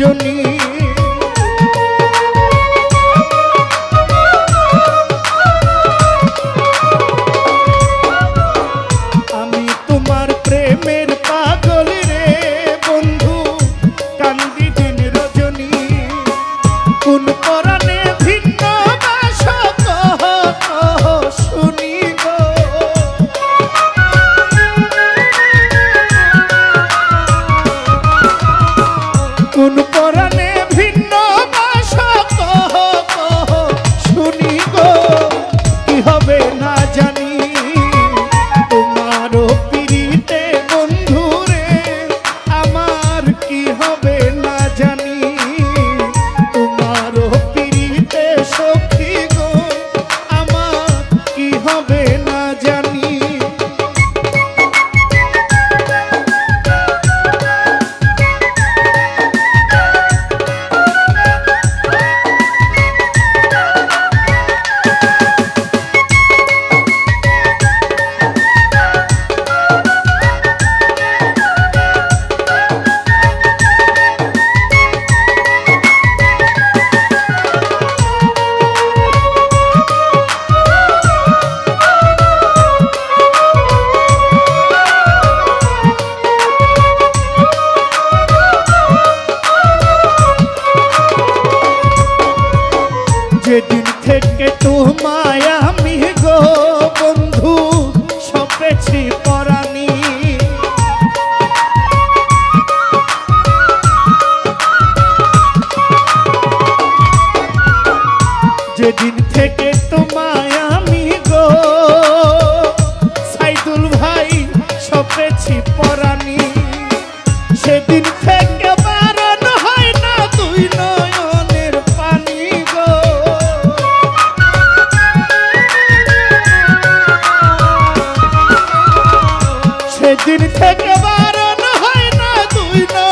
জন্য যেদিন থেকে তোমায় আমি গো, সাইদুল ভাই সপেছি পরানি। সেদিন থেকে বারণ হয় না তুই নয়নের পানি গো। সেদিন থেকে বারণ হয় না তুই নয়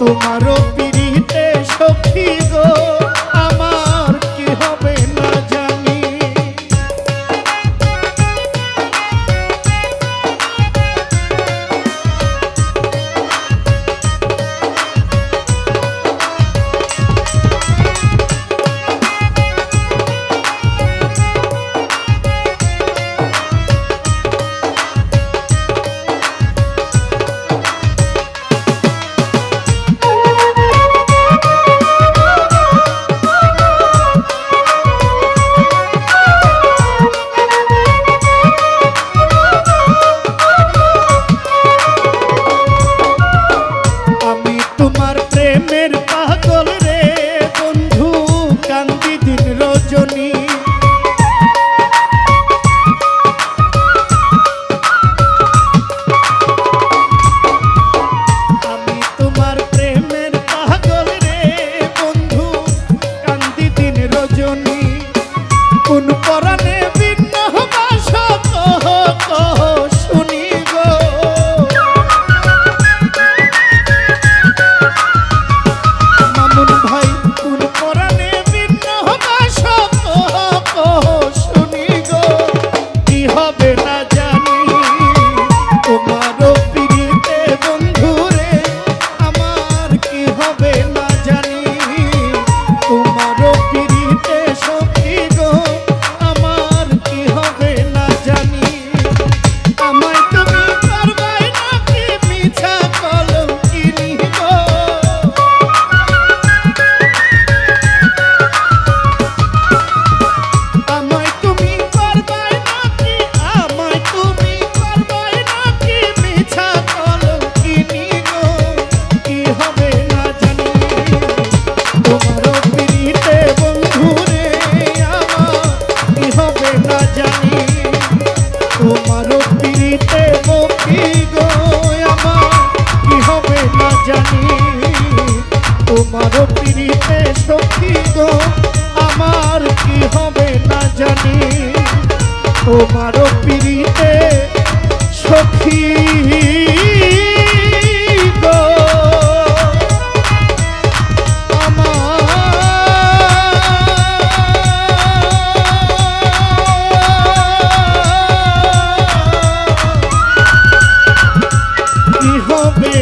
তোমারও প্রেমের পাগল তোমার পিড়িতে সখী হবে